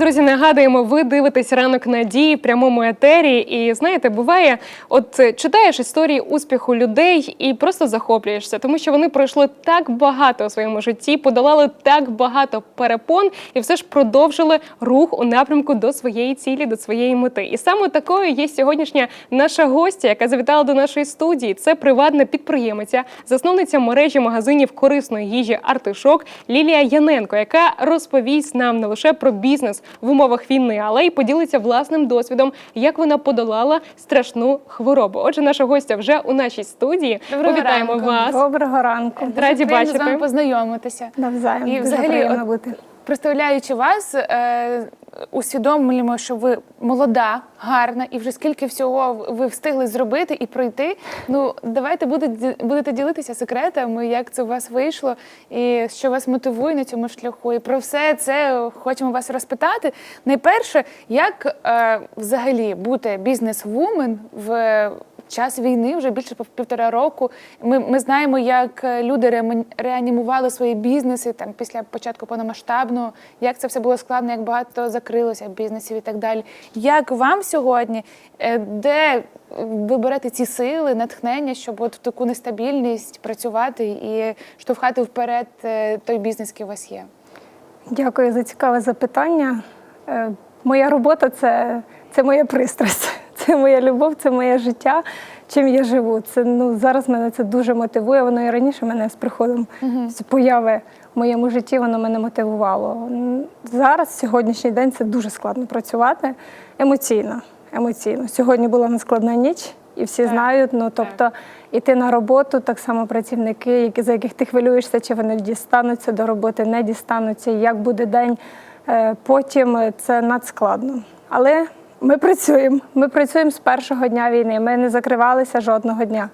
Друзі, нагадуємо, ви дивитесь ранок надії в прямому етері. І знаєте, буває, от е, читаєш історії успіху людей і просто захоплюєшся, тому що вони пройшли так багато у своєму житті, подолали так багато перепон і все ж продовжили рух у напрямку до своєї цілі, до своєї мети. І саме такою є сьогоднішня наша гостя, яка завітала до нашої студії. Це приватна підприємиця, засновниця мережі магазинів корисної їжі Артишок Лілія Яненко, яка розповість нам не лише про бізнес в умовах війни, але й поділиться власним досвідом, як вона подолала страшну хворобу. Отже, наша гостя вже у нашій студії. Доброго Повітаємо ранку. вас. Доброго ранку. Дуже Раді з бачити. вами познайомитися. Навзаєм. І Дуже взагалі, приємно от- бути. Представляючи вас, е, усвідомлюємо, що ви молода, гарна, і вже скільки всього ви встигли зробити і пройти. Ну, давайте будете, будете ділитися секретами, як це у вас вийшло, і що вас мотивує на цьому шляху. І про все це хочемо вас розпитати. Найперше, як е, взагалі бути бізнес-вумен в час війни, вже більше пів- півтора року. Ми, ми знаємо, як е, люди реані- реанімували свої бізнеси там після початку повномасштабного, як це все було складно, як багато закрилося бізнесів і так далі. Як вам сьогодні, е, де ви берете ці сили, натхнення, щоб от в таку нестабільність працювати і штовхати вперед е, той бізнес, який у вас є? Дякую за цікаве запитання. Моя робота це, це моя пристрасть, це моя любов, це моє життя. Чим я живу. Це ну зараз мене це дуже мотивує. Воно і раніше мене з приходом з появи в моєму житті воно мене мотивувало. Зараз, сьогоднішній день, це дуже складно працювати емоційно. Емоційно. Сьогодні була нескладна ніч, і всі Так, знають. Ну тобто, іти на роботу, так само працівники, які за яких ти хвилюєшся, чи вони дістануться до роботи, не дістануться, як буде день. е, Потім е, це надскладно. Але ми працюємо. Ми працюємо з першого дня війни. Ми не закривалися жодного дня.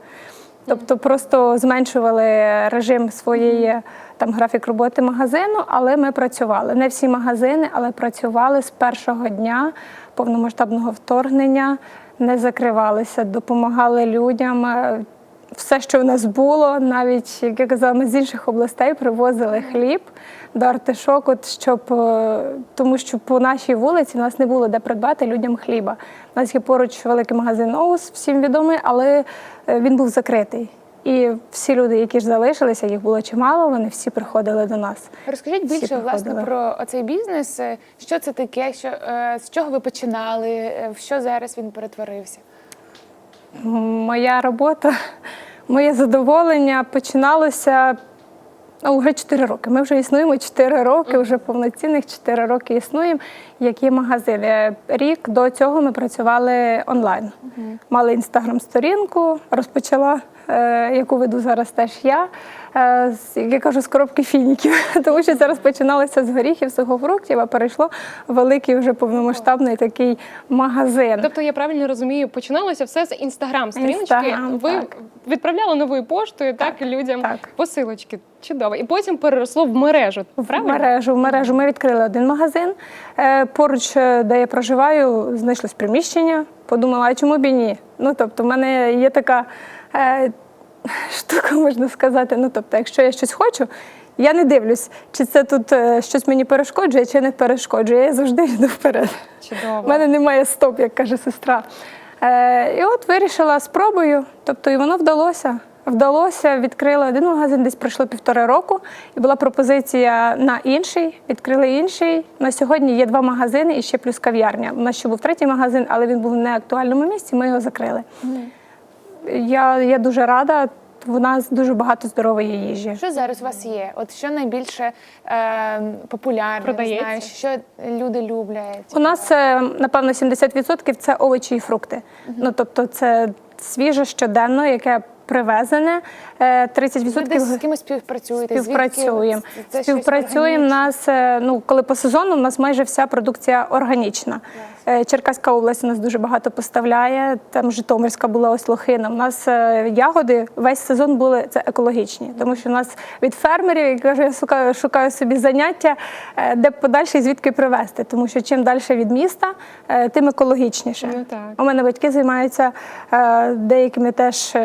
Тобто просто зменшували режим своєї там графік роботи магазину, але ми працювали. Не всі магазини, але працювали з першого дня повномасштабного вторгнення, не закривалися, допомагали людям. Е, Все, що в нас було, навіть як я казала, ми з інших областей привозили хліб до артишок, от щоб е, тому, що по нашій вулиці у нас не було де придбати людям хліба. У нас є поруч великий магазин Оус, всім відомий, але е, він був закритий. І всі люди, які ж залишилися, їх було чимало, вони всі приходили до нас. Розкажіть Всі більше власне про цей бізнес. Е, Що це таке? Що з чого ви починали? В що зараз він перетворився? Моя робота, моє задоволення починалося ну, вже 4 роки. Ми вже існуємо 4 роки, вже повноцінних 4 роки існуємо. Як є магазини. Рік до цього ми працювали онлайн. Мали інстаграм-сторінку, розпочала, е, яку веду зараз теж я. Е, Як я кажу, з коробки фініків, тому що це розпочиналося з горіхів, сухофруктів, а перейшло в великий вже повномасштабний такий магазин. Тобто я правильно розумію, починалося все з інстаграм сторіночки. Ви так. відправляли новою поштою, так, людям так. посилочки. Чудово. І потім переросло в мережу. В мережу, в мережу ми відкрили один магазин. Е, Поруч, е, де я проживаю, знайшлось приміщення. Подумала, а чому б і ні? Ну, тобто, в мене є така штука, можна сказати. Ну, тобто, якщо я щось хочу, я не дивлюсь, чи це тут е, щось мені перешкоджує, чи не перешкоджує. Я завжди йду вперед. Чудово. У мене немає стоп, як каже сестра. Е, і от вирішила спробую. Тобто, і воно вдалося. Вдалося, відкрила один магазин, десь пройшло півтора року, і була пропозиція на інший. Відкрили інший. На сьогодні є два магазини і ще плюс кав'ярня. У нас ще був третій магазин, але він був в неактуальному місці. Ми його закрили. Я, я дуже рада. В нас дуже багато здорової їжі. Що зараз у вас є? От що найбільше е, популярне, Продається? знаєш, що люди люблять? У нас е, напевно 70% це овочі і фрукти. Ну тобто, це свіже щоденно, яке привезене. Е, 30% Ви десь з кимось співпрацюєте? Співпрацюємо. Звідки це Співпрацюємо. Нас е, ну коли по сезону, у нас майже вся продукція органічна. Е, Черкаська область у нас дуже багато поставляє. Там Житомирська була ось лохина. У нас е, ягоди весь сезон були це екологічні, тому що у нас від фермерів я кажу, я шукаю, шукаю собі заняття, е, де подальше і звідки привезти. Тому що чим далі від міста, е, тим екологічніше. Ну, так. У мене батьки займаються е, деякими теж.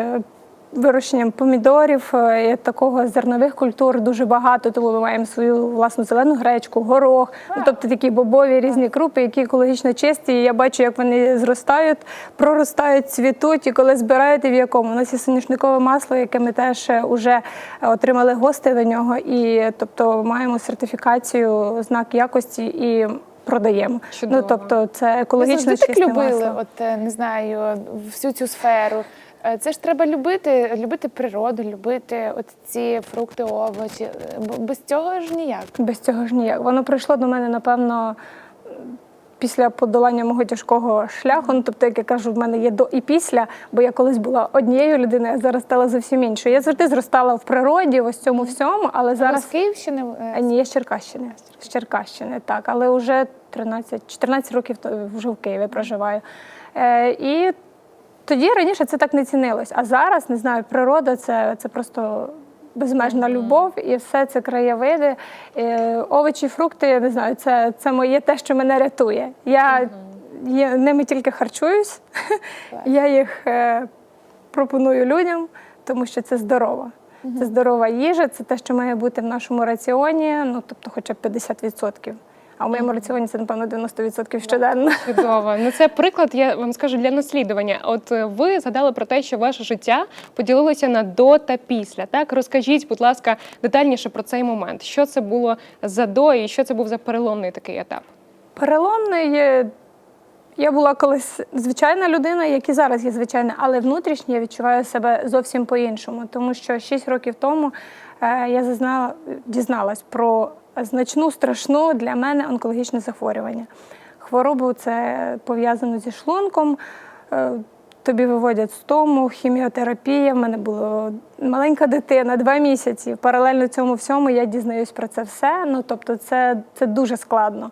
Е, вирощенням помідорів, е, такого зернових культур дуже багато, тому ми маємо свою власну зелену гречку, горох, ну, тобто такі бобові різні крупи, які екологічно чисті. І я бачу, як вони зростають, проростають, цвітуть, і коли збираєте в якому. У нас є соняшникове масло, яке ми теж вже отримали гости до нього, і тобто маємо сертифікацію, знак якості і продаємо. Чудово. Ну тобто це екологічно завжди так любили, от е, не знаю, всю цю сферу. Е, Це ж треба любити, любити природу, любити от ці фрукти, овочі. Е, Без цього ж ніяк. Без цього ж ніяк. Воно прийшло до мене, напевно, після подолання мого тяжкого шляху. Ну, тобто, як я кажу, в мене є до і після, бо я колись була однією людиною, а зараз стала зовсім іншою. Я завжди зростала в природі, ось цьому всьому, але Зараз зараз з Київщини е, А, Ні, я з Черкащини. З Черкащини, так. Але вже 13, 14 років вже в Києві проживаю. Е, і тоді раніше це так не цінилось. А зараз, не знаю, природа це, це просто безмежна любов і все це краєвиди. Е, овочі, фрукти, я не знаю, це, це моє те, що мене рятує. Я, я ними тільки харчуюсь, я їх е, пропоную людям, тому що це здорово. Це здорова їжа, це те, що має бути в нашому раціоні, ну тобто хоча б 50%. А в моєму раціоні це, напевно, 90% щоденно. Чудово. Ну це приклад, я вам скажу для наслідування. От е, ви згадали про те, що ваше життя поділилося на до та після. Так розкажіть, будь ласка, детальніше про цей момент. Що це було за до і що це був за переломний такий етап? Переломний. Я була колись звичайна людина, як і зараз є звичайна, але внутрішньо я відчуваю себе зовсім по-іншому, тому що 6 років тому е, я зазнала, дізналась про значну страшну для мене онкологічне захворювання. Хворобу це пов'язано зі шлунком. е, Тобі виводять з тому, хіміотерапія. В мене була маленька дитина, два місяці. Паралельно цьому всьому я дізнаюсь про це все. Ну тобто, це, це дуже складно.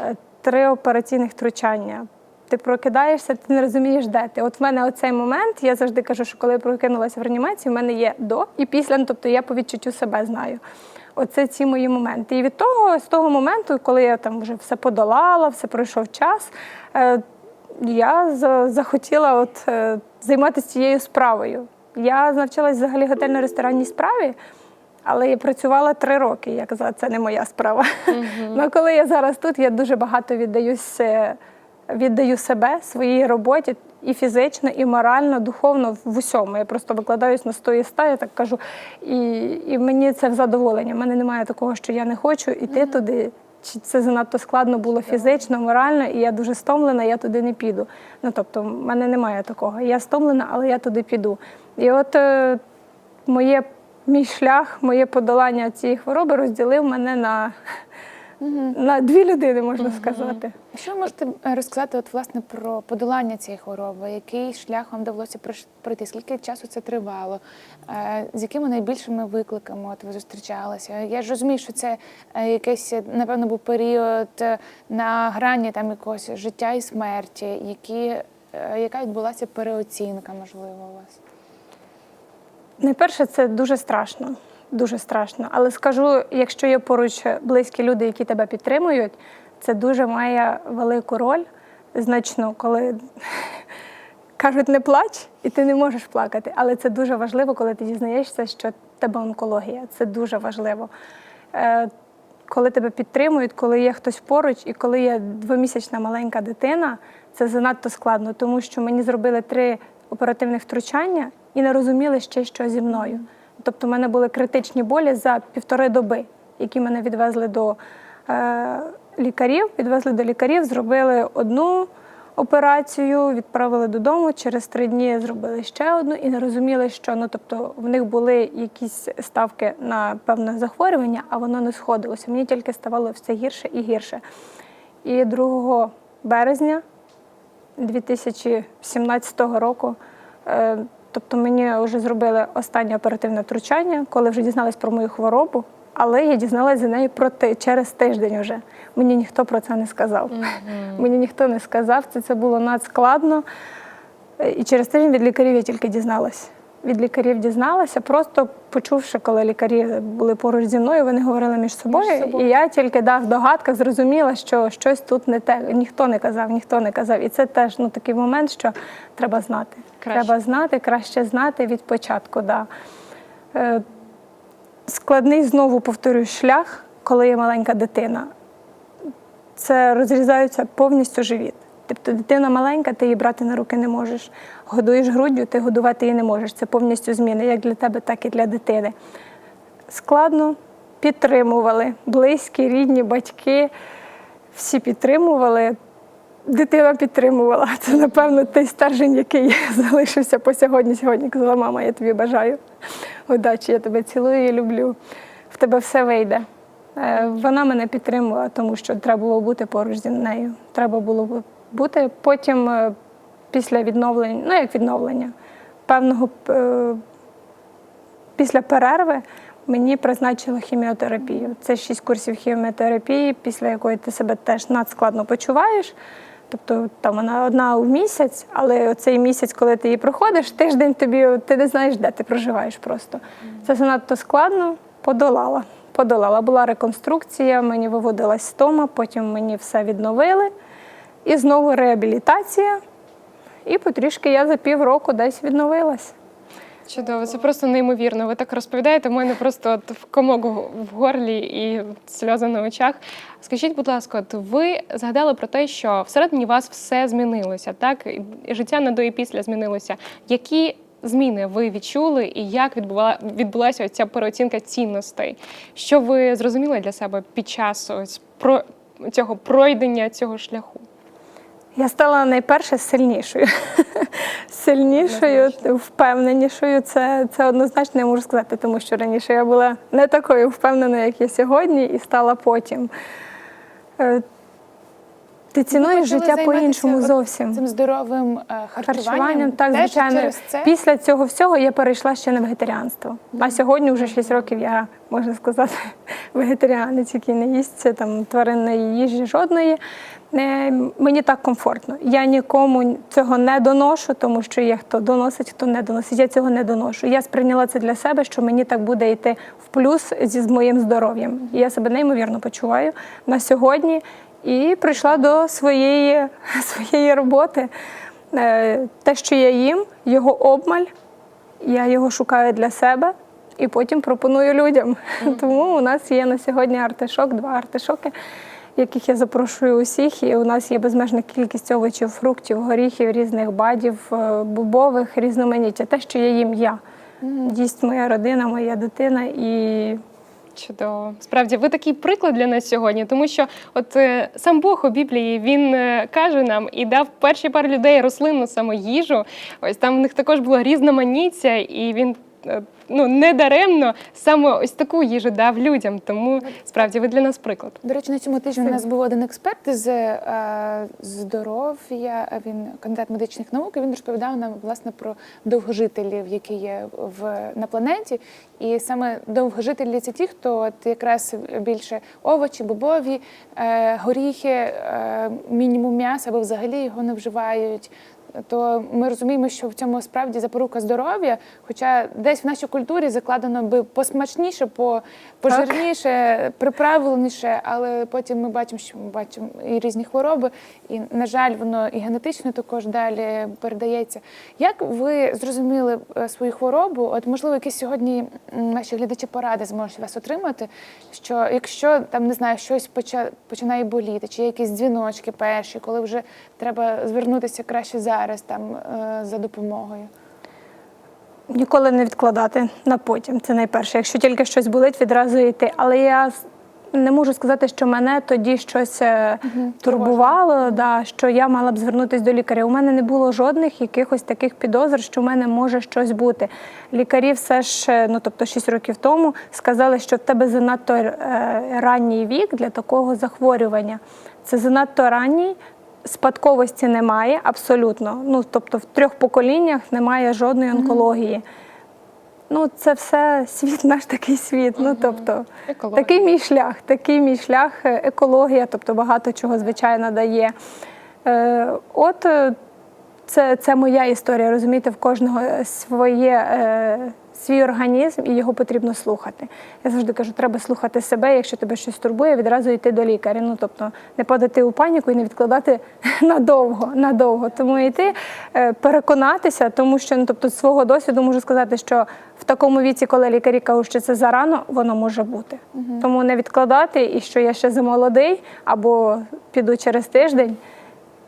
Е, Три операційних втручання. Ти прокидаєшся, ти не розумієш, де ти. От в мене оцей момент, я завжди кажу, що коли я прокинулася в реанімації, в мене є до і після, ну, тобто я по відчуттю себе знаю. Оце ці мої моменти. І від того, з того моменту, коли я там вже все подолала, все пройшов час, е, я захотіла от, е, займатися цією справою. Я навчалась взагалі готельно-ресторанній справі, але я працювала три роки. Я казала, це не моя справа. Ну коли я зараз тут, я дуже багато віддаюсь, е, віддаю себе своїй роботі і фізично, і морально, духовно в усьому. Я просто викладаюсь на 100 і 100, я так кажу. І, і мені це в задоволення. У мене немає такого, що я не хочу йти туди. Чи це занадто складно було фізично, морально, і я дуже стомлена, я туди не піду. Ну тобто, в мене немає такого. Я стомлена, але я туди піду. І от е, моє мій шлях, моє подолання цієї хвороби розділив мене на, на дві людини, можна сказати. Що ви можете е, розказати от, власне, про подолання цієї хвороби? Який шлях вам довелося пройти? Скільки часу це тривало? Е, З якими найбільшими викликами от ви зустрічалися? Я ж розумію, що це е, якийсь, напевно, був період на грані там якогось життя і смерті, які, яка відбулася переоцінка, можливо, у вас? Найперше, це дуже страшно. Дуже страшно. Але скажу, якщо є поруч близькі люди, які тебе підтримують, це дуже має велику роль значну, коли кажуть не плач, і ти не можеш плакати. Але це дуже важливо, коли ти дізнаєшся, що тебе онкологія. Це дуже важливо. Е, Коли тебе підтримують, коли є хтось поруч, і коли є двомісячна маленька дитина, це занадто складно, тому що мені зробили три оперативних втручання і не розуміли ще, що зі мною. Тобто, в мене були критичні болі за півтори доби, які мене відвезли до е, лікарів. Відвезли до лікарів, зробили одну операцію, відправили додому. Через три дні зробили ще одну і не розуміли, що ну, тобто, в них були якісь ставки на певне захворювання, а воно не сходилося. Мені тільки ставало все гірше і гірше. І 2 березня 2017 року. е, Тобто мені вже зробили останнє оперативне втручання, коли вже дізналась про мою хворобу, але я дізналась за нею про ти через тиждень вже. Мені ніхто про це не сказав. Мені ніхто не сказав, це, це було надскладно. І через тиждень від лікарів я тільки дізналась. від lікарів дізналася, просто почувши, коли лікарі були поруч зі мною, вони говорили між собою. собою. І я тільки да, в догадках зрозуміла, що щось тут не те. Ніхто не казав, ніхто не казав. І це теж ну, такий момент, що треба знати. Краще. Треба знати, краще знати від початку. Да. Е, складний знову повторюю шлях, коли є маленька дитина. Це розрізається повністю живіт. Тобто дитина маленька, ти її брати на руки не можеш. Годуєш груддю, ти годувати її не можеш. Це повністю зміни, як для тебе, так і для дитини. Складно підтримували. Близькі, рідні, батьки. Всі підтримували. Дитина підтримувала. Це, напевно, той стержень, який залишився по сьогодні. Сьогодні казала, мама, я тобі бажаю удачі, я тебе цілую і люблю. В тебе все вийде. Е, Вона мене підтримувала, тому що треба було бути поруч зі нею. Треба було бути. Потім, е, після відновлення, ну як відновлення, певного е, після перерви мені призначили хіміотерапію. Це шість курсів хіміотерапії, після якої ти себе теж надскладно почуваєш. Тобто там вона одна в місяць, але цей місяць, коли ти її проходиш, тиждень тобі ти не знаєш, де ти проживаєш просто. Це занадто складно, подолала. Подолала. Була реконструкція, мені виводилась стома, потім мені все відновили. І знову реабілітація. І потрішки я за півроку десь відновилась. Чудово, це просто неймовірно. Ви так розповідаєте. У мене просто от в комок в в горлі і сльози на очах. Скажіть, будь ласка, от ви згадали про те, що всередині вас все змінилося, так і життя на до і після змінилося. Які зміни ви відчули, і як відбула відбулася ця переоцінка цінностей? Що ви зрозуміли для себе під час ось про цього пройдення цього шляху? Я стала найперше сильнішою. Сильнішою, впевненішою. Це, це однозначно я можу сказати, тому що раніше я була не такою впевненою, як я сьогодні, і стала потім. Ти цінуєш життя по-іншому зовсім. Цим здоровим е, харчуванням. Харчуванням, так, Теж звичайно. це Після цього всього я перейшла ще на вегетаріанство. А сьогодні вже 6 років я, можна сказати, вегетаріанець, який не їсть там тваринної їжі жодної. Е, Мені так комфортно. Я нікому цього не доношу, тому що є хто доносить, хто не доносить. Я цього не доношу. Я сприйняла це для себе, що мені так буде йти в плюс зі з моїм здоров'ям. Я себе неймовірно почуваю на сьогодні. І прийшла до своєї, своєї роботи. Е, Те, що я їм, його обмаль, я його шукаю для себе і потім пропоную людям. Тому у нас є на сьогодні артишок, два артишоки, яких я запрошую усіх. І у нас є безмежна кількість овочів, фруктів, горіхів, різних бадів, е, бобових, різноманіття. Те, що я їм я. Їсть моя родина, моя дитина і Чудово. Справді, ви такий приклад для нас сьогодні, тому що от е, сам Бог у Біблії він е, каже нам і дав перші пару людей рослинну саме їжу. Ось там в них також була різноманіття, і він ну не даремно саме ось таку їжу дав людям. Тому справді ви для нас приклад. До речі, на цьому тижні у нас був один експерт з е, здоров'я. Він кандидат медичних наук. і Він розповідав нам власне про довгожителів, які є в на планеті. І саме довгожителі це ті, хто от якраз більше овочі, бобові, е, горіхи, е, мінімум м'яса, або взагалі його не вживають. То ми розуміємо, що в цьому справді запорука здоров'я, хоча десь в нашій культурі закладено би посмачніше, по пожирніше, приправленіше, але потім ми бачимо, що ми бачимо і різні хвороби, і на жаль, воно і генетично також далі передається. Як ви зрозуміли е, свою хворобу? От можливо, якісь сьогодні наші глядачі поради зможуть вас отримати. Що якщо там не знаю, щось починає боліти, чи є якісь дзвіночки перші, коли вже треба звернутися краще зараз там е, за допомогою. Ніколи не відкладати на потім. Це найперше. Якщо тільки щось болить, відразу йти. Але я не можу сказати, що мене тоді щось е, турбувало, да, що я мала б звернутися до лікаря. У мене не було жодних якихось таких підозр, що в мене може щось бути. Лікарі все ж, е, ну тобто 6 років тому, сказали, що в тебе занадто ранній вік для такого захворювання. Це занадто ранній. Спадковості немає абсолютно. Ну тобто в трьох поколіннях немає жодної онкології. Ну, це все світ, наш такий світ. Ну тобто, Екологія. такий мій шлях, такий мій шлях, е, екологія, тобто багато чого звичайно дає. Е, от е, це, це моя історія. Розумієте, в кожного своє. Е, Свій організм і його потрібно слухати. Я завжди кажу, треба слухати себе. Якщо тебе щось турбує, відразу йти до лікаря. Ну тобто не падати у паніку і не відкладати надовго, надовго. Тому йти е, переконатися, тому що ну тобто з свого досвіду можу сказати, що в такому віці, коли лікарі кажуть, що це зарано, воно може бути. Тому не відкладати, і що я ще замолодий, або піду через тиждень,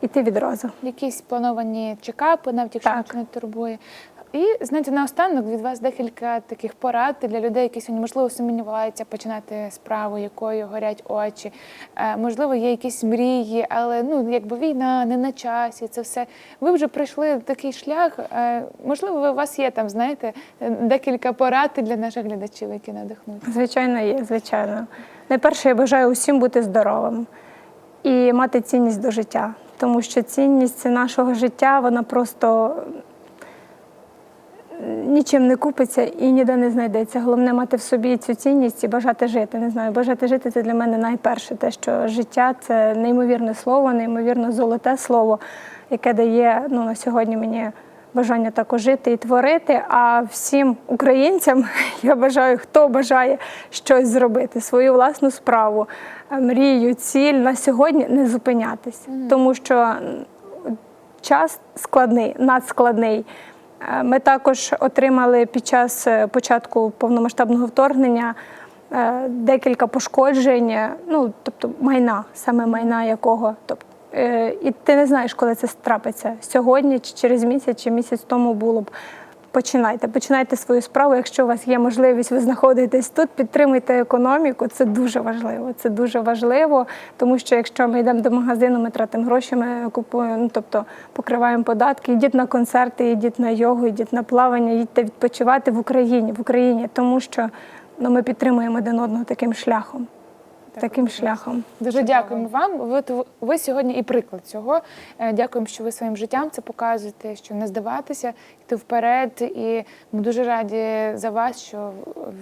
іти відразу. Якісь плановані чекапи, навіть якщо Так. не турбує. І знаєте, наостанок від вас декілька таких порад для людей, які сьогодні можливо сумніваються починати справу, якою горять очі. Е, можливо, є якісь мрії, але ну якби війна не на часі. Це все. Ви вже пройшли такий шлях. Е, можливо, у вас є там, знаєте, декілька порад для наших глядачів, які надихнуть. Звичайно, є, звичайно. Найперше, я бажаю усім бути здоровим і мати цінність до життя, тому що цінність нашого життя, вона просто нічим не купиться і ніде не знайдеться. Головне мати в собі цю цінність і бажати жити. Не знаю, бажати жити це для мене найперше. Те, що життя це неймовірне слово, неймовірно золоте слово, яке дає ну, на сьогодні мені бажання також жити і творити. А всім українцям я бажаю, хто бажає щось зробити, свою власну справу, мрію, ціль на сьогодні не зупинятись, тому що час складний, надскладний. Е, Ми також отримали під час е, початку повномасштабного вторгнення е, декілька пошкоджень, ну тобто майна, саме майна якого. Тобто, і ти не знаєш, коли це трапиться сьогодні, чи через місяць, чи місяць тому було б. Починайте, починайте свою справу. Якщо у вас є можливість, ви знаходитесь тут, підтримуйте економіку. Це дуже важливо. Це дуже важливо, тому що якщо ми йдемо до магазину, ми тратимо гроші, ми купуємо, ну тобто покриваємо податки. Йдіть на концерти, йдіть на йогу, йдіть на плавання, їдьте відпочивати в Україні, в Україні, тому що ну, ми підтримуємо один одного таким шляхом. Таким шляхом. Дуже дякуємо вам. Ви, ви сьогодні і приклад цього. Е, Дякуємо, що ви своїм життям це показуєте, що не здаватися, йти вперед. І ми дуже раді за вас, що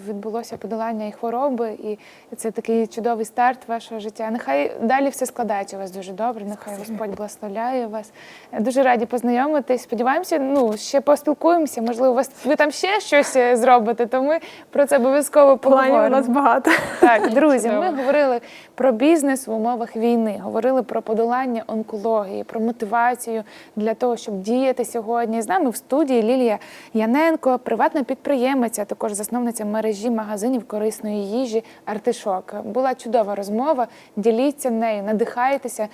відбулося подолання і хвороби, і це такий чудовий старт вашого життя. Нехай далі все складається у вас дуже добре. Нехай Господь благословляє вас. Е, Дуже раді познайомитись. Сподіваємося, ну ще поспілкуємося. Можливо, у вас ви там ще щось е, зробите, то ми про це обов'язково Планів у нас багато. Так, друзі, ми Чудово. Говорили про бізнес в умовах війни, говорили про подолання онкології, про мотивацію для того, щоб діяти сьогодні. З нами в студії Лілія Яненко, приватна підприємиця, також засновниця мережі магазинів корисної їжі Артишок. Була чудова розмова. Діліться нею, надихайтеся.